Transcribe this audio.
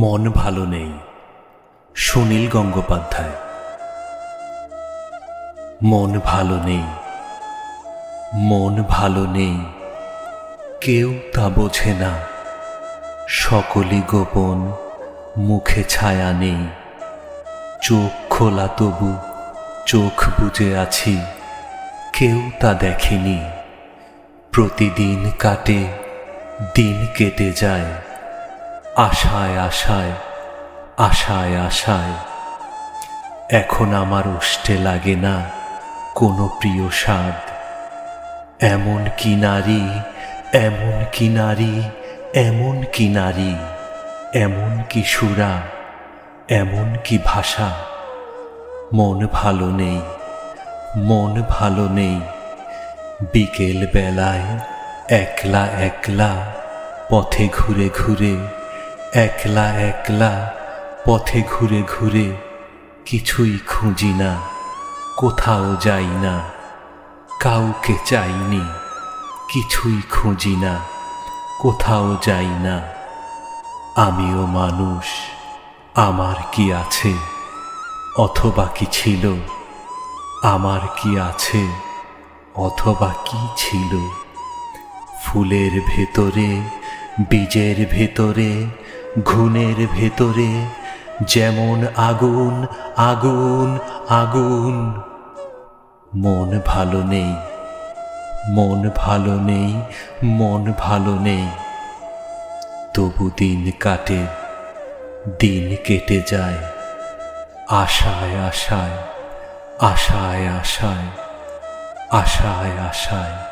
মন ভালো নেই, সুনীল গঙ্গোপাধ্যায়। মন ভালো নেই, মন ভালো নেই, কেউ তা বোঝে না। সকলই গোপন, মুখে ছায়া নেই। চোখ খোলা তবু, চোখ বুজে আছি, কেউ তা দেখেনি। প্রতিদিন কাটে, দিন কেটে যায়। আশায় আশায় আশায় আশায়। এখন আমার উষ্টে লাগে না কোনো প্রিয় স্বাদ। এমন কি নারী, এমন কি নারী, এমন কি নারী, এমন কি সুরা, এমন কি ভাষা। মন ভালো নেই, মন ভালো নেই। বিকেল বেলায় একলা একলা পথে ঘুরে ঘুরে একলা একলা পথে ঘুরে ঘুরে কিছুই খুঁজি না, কোথাও যাই না, কাউকে চাইনি, কিছুই খুঁজি না, কোথাও যাই না। আমিও মানুষ, আমার কি আছে? অথবা কি ছিল? আমার কি আছে? অথবা কি ছিল? ফুলের ভেতরে, বীজের ভেতরে ঘুণের ভেতরে যেমন আগুন আগুন আগুন। মন ভালো নেই, মন ভালো নেই, মন ভালো নেই। তবু দিন কাটে, দিন কেটে যায়। আশায় আশায় আশায় আশায় আশায় আশায়।